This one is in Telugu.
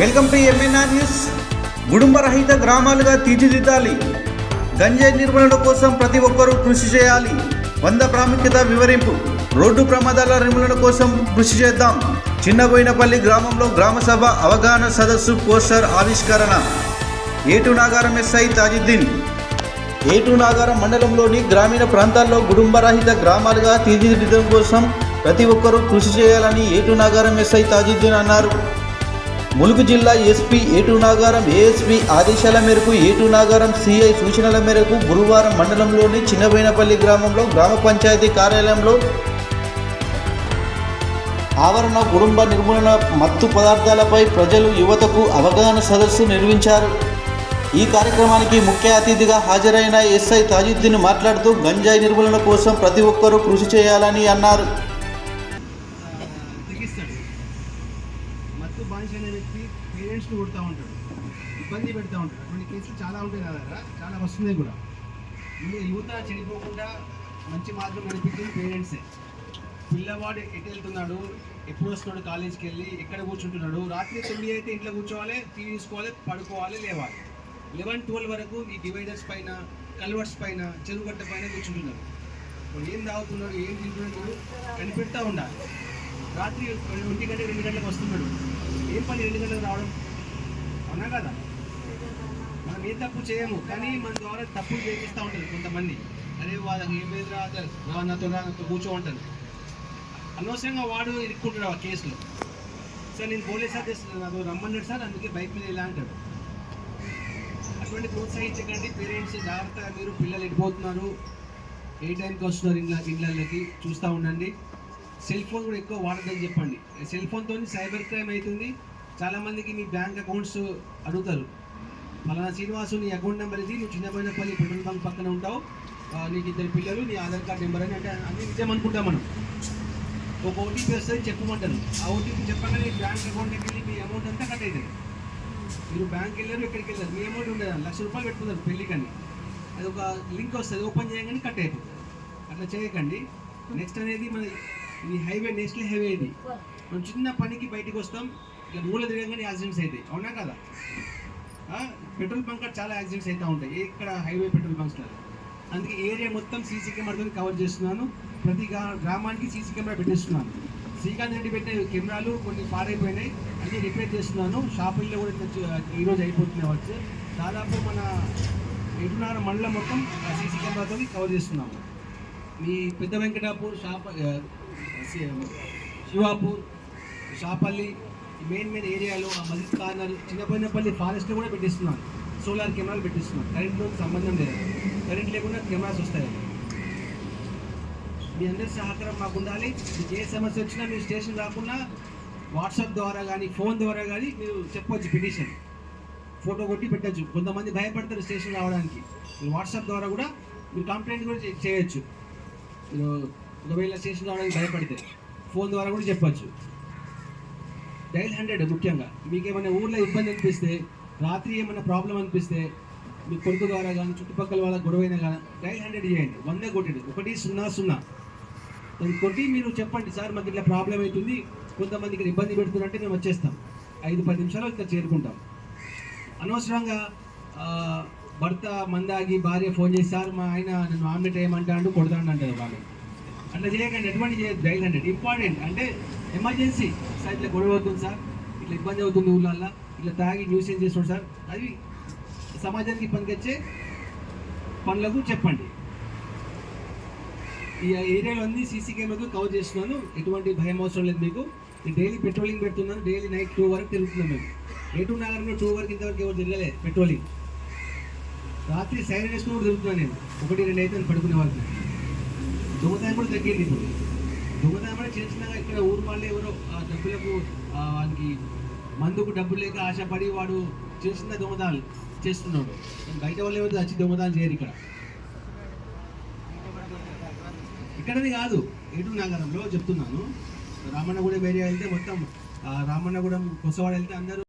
వెల్కమ్ టు ఎంఎన్ఆర్ న్యూస్ కుటుంబ రహిత గ్రామాలుగా తీర్చిదిద్దాలి. గంజాయి నిర్మూలన కోసం ప్రతి ఒక్కరూ కృషి చేయాలి. వంద ప్రాముఖ్యత వివరింపు. రోడ్డు ప్రమాదాల నిర్మూలన కోసం కృషి చేద్దాం. చిన్నబోయినపల్లి గ్రామంలో గ్రామసభ అవగాహన సదస్సు పోస్టర్ ఆవిష్కరణ. ఏటు నాగారం ఎస్ఐ తాజుద్దీన్. ఏటు నాగారం మండలంలోని గ్రామీణ ప్రాంతాల్లో గుడుంబరహిత గ్రామాలుగా తీర్చిదిద్దడం కోసం ప్రతి ఒక్కరూ కృషి చేయాలని ఏటు నాగారం ఎస్ఐ తాజుద్దీన్ అన్నారు. ములుగు జిల్లా ఎస్పీ ఏటు నాగారం ఏఎస్పీ ఆదేశాల మేరకు ఏటు నాగారం సిఐ సూచనల మేరకు గురువారం మండలంలోని చిన్నబోయినపల్లి గ్రామంలో గ్రామ పంచాయతీ కార్యాలయంలో ఆవరణ కుటుంబ నిర్మూలన మత్తు పదార్థాలపై ప్రజలు యువతకు అవగాహన సదస్సు నిర్వహించారు. ఈ కార్యక్రమానికి ముఖ్య అతిథిగా హాజరైన ఎస్ఐ తాజుద్దీన్ మాట్లాడుతూ గంజాయి నిర్మూలన కోసం ప్రతి ఒక్కరూ కృషి చేయాలని అన్నారు. కేసులు కొడుతూ ఉంటాడు. ఇబ్బంది పెడతా ఉంటాడు. అటువంటి కేసులు చాలా ఉంటాయి కదా చాలా వస్తున్నాయి కూడా. యువత చెడిపోకుండా మంచి మార్గం నడిపించింది పేరెంట్సే. పిల్లవాడు ఎటు వెళ్తున్నాడు? ఎప్పుడు వస్తున్నాడు కాలేజీకి వెళ్ళి? ఎక్కడ కూర్చుంటున్నాడు? రాత్రి తొమ్మిది అయితే ఇంట్లో కూర్చోవాలి టీవీ చూసుకోవాలి పడుకోవాలి లేవాలి. లెవెన్ ట్వెల్వ్ వరకు ఈ డివైడర్స్ పైన కల్వర్స్ పైన చెరువుగట్ట పైన కూర్చుంటున్నారు. ఏం తాగుతున్నాడు ఏం తింటున్నాడు కనిపెడతా ఉండాలి. రాత్రి ఒంటి గంట రెండు గంటలకు వస్తున్నాడు. ఏం పని రెండు గంటలకు రావడం? అవునా కదా? మనం ఏ తప్పు చేయము కానీ మన ద్వారా తప్పులు చేపిస్తూ ఉంటారు కొంతమంది. అరే వాళ్ళకి ఏం లేదు రా నాతో రా నాతో కూర్చో ఉంటారు అనవసరంగా వాడు ఇరుక్కుంటాడు ఆ కేసులో. సార్ నేను పోలీస్ సార్ చేస్తున్నాను నాకు రమ్మన్నాడు సార్ అందుకే బైక్ మీద ఇలా అంటాడు. అటువంటి ప్రోత్సహించకండి పేరెంట్స్ జాగ్రత్తగా మీరు పిల్లలు వెళ్ళిపోతున్నారు ఏ టైంకి వస్తున్నారు ఇంట్లో ఇళ్ళకి చూస్తూ ఉండండి. సెల్ ఫోన్ కూడా ఎక్కువ వాడదని చెప్పండి. సెల్ ఫోన్తో సైబర్ క్రైమ్ అవుతుంది. చాలామందికి మీ బ్యాంక్ అకౌంట్స్ అడుగుతారు. ఫలానా శ్రీనివాసు నీ అకౌంట్ నెంబర్ ఇది నువ్వు చిన్నపోయినపల్లి పెట్రోల్ బంక్ పక్కన ఉంటావు. నీకు ఇద్దరు పిల్లలు నీ ఆధార్ కార్డ్ నెంబర్ అని అంటే అన్ని నిజం అనుకుంటాం మనం. ఒక ఓటీపీ వస్తుంది చెప్పమంటారు. ఆ ఓటీపీ చెప్పగానే బ్యాంక్ అకౌంట్కి వెళ్ళి మీ అమౌంట్ అంతా కట్ అవుతుంది. మీరు బ్యాంక్ వెళ్ళారు ఎక్కడికి వెళ్ళారు? మీ అమౌంట్ ఉండదు? లక్ష రూపాయలు పెట్టుకున్నారు పెళ్ళికని. అది ఒక లింక్ వస్తుంది ఓపెన్ చేయగానే కట్ అయిపోతుంది అట్లా చేయకండి. నెక్స్ట్ అనేది మన ఇది హైవే నేషనల్ హైవే ఇది. మనం చిన్న పనికి బయటికి వస్తాం. ఇక మూల తిరగగానే యాక్సిడెంట్స్ అవుతాయి. అవునా కదా? పెట్రోల్ బంక్ చాలా యాక్సిడెంట్స్ అవుతూ ఉంటాయి. ఇక్కడ హైవే పెట్రోల్ బంక్స్ అందుకే ఏరియా మొత్తం సీసీ కెమెరాతో కవర్ చేస్తున్నాను. ప్రతి గ్రామానికి సీసీ కెమెరా పెట్టిస్తున్నాను. శ్రీకాంత్ రెడ్డి పెట్టిన కెమెరాలు కొన్ని పాడైపోయినాయి. అన్ని రిపేర్ చేస్తున్నాను. షాపుల్లో కూడా ఈరోజు అయిపోతున్నాయి వర్క్స్. దాదాపు మన ఎటున్నర మండలం మొత్తం సీసీ కెమెరాతో కవర్ చేస్తున్నాము. మీ పెద్ద వెంకటాపూర్ షాప శివాపూర్ షాపల్లి మెయిన్ మెయిన్ ఏరియాలో ఆ మజిద్ కార్నర్ చిన్నపోయినపల్లి ఫారెస్ట్లో కూడా పెట్టిస్తున్నారు. సోలార్ కెమెరాలు పెట్టిస్తున్నారు. కరెంట్తో సంబంధం లేదు. కరెంట్ లేకుండా కెమెరాస్ వస్తాయి. మీ అందరి సహకారం మాకు ఉండాలి. మీకు ఏ సమస్య వచ్చినా మీరు స్టేషన్ రాకుండా వాట్సాప్ ద్వారా కానీ ఫోన్ ద్వారా కానీ మీరు చెప్పవచ్చు పిటిషన్. ఫోటో కొట్టి పెట్టచ్చు. కొంతమంది భయపడతారు స్టేషన్ రావడానికి. మీరు వాట్సాప్ ద్వారా కూడా మీరు కంప్లైంట్ కూడా చేయొచ్చు. మీరు ఒకవేళ స్టేషన్ రావడానికి భయపడితే ఫోన్ ద్వారా కూడా చెప్పచ్చు. డైల్ హండ్రెడ్ ముఖ్యంగా. మీకు ఏమైనా ఊర్లో ఇబ్బంది అనిపిస్తే రాత్రి ఏమైనా ప్రాబ్లం అనిపిస్తే మీ కొడుకు ద్వారా కానీ చుట్టుపక్కల వాళ్ళ గొడవైనా కానీ డైల్ హండ్రెడ్ చేయండి వందే కొట్టండి. ఒకటి సున్నా సున్నా. దాన్ని కొట్టి మీరు చెప్పండి సార్ మాకు ఇట్లా ప్రాబ్లం అవుతుంది. కొంతమంది ఇక్కడ ఇబ్బంది పెడుతున్నట్టే మేము వచ్చేస్తాం. ఐదు పది నిమిషాలు ఇక్కడ చేరుకుంటాం. అనవసరంగా భర్త మందాగి భార్య ఫోన్ చేసి సార్ మా ఆయన నన్ను ఆమ్లెట్ వేయమంటాడు కొడతాడు అంటారు వాళ్ళు. అట్లా చేయకండి. ఎటువంటి చేయదు డైల్ హండ్రెడ్. ఇంపార్టెంట్. అంటే ఎమర్జెన్సీ సార్ ఇట్లా గొడవ అవుతుంది సార్ ఇట్లా ఇబ్బంది అవుతుంది ఊళ్ళల్లో ఇట్లా తాగి న్యూస్ ఏం చేస్తాడు సార్ అది సమాజానికి పనికొచ్చే పనులకు చెప్పండి. ఈ ఏరియాలో అన్ని సీసీ కెమెరాతో కవర్ చేస్తున్నాను. ఎటువంటి భయం అవసరం లేదు మీకు. నేను డైలీ పెట్రోలింగ్ పెడుతున్నాను. డైలీ నైట్ టూ వరకు తిరుగుతున్నాం మేము. ఎటు నగరంలో టూ వరకు ఇంతవరకు ఎవరు తిరగలేదు పెట్రోలింగ్. రాత్రి సైరన్ వేసుకుని కూడా తిరుగుతున్నాను నేను. ఒకటి రెండు అయితే పడుకునే వాళ్ళకి దొంగతనం కూడా తగ్గింది ఇప్పుడు. దొంగతనం చిన్న చిన్నగా ఇక్కడ ఊరు వాళ్ళు ఎవరో ఆ డబ్బులకు వానికి మందుకు డబ్బులు లేక ఆశపడి వాడు చిన్న చిన్న దొంగతనాలు చేస్తున్నాడు బయట వాళ్ళు ఎవరు వచ్చి దొంగతనం చేయరు ఇక్కడ. ఇక్కడది కాదు ఏటూరు నగరంలో చెప్తున్నాను. రామన్నగూడెం ఏరియా వెళ్తే మొత్తం రామన్నగూడెం కొసవాడ వెళ్తే అందరూ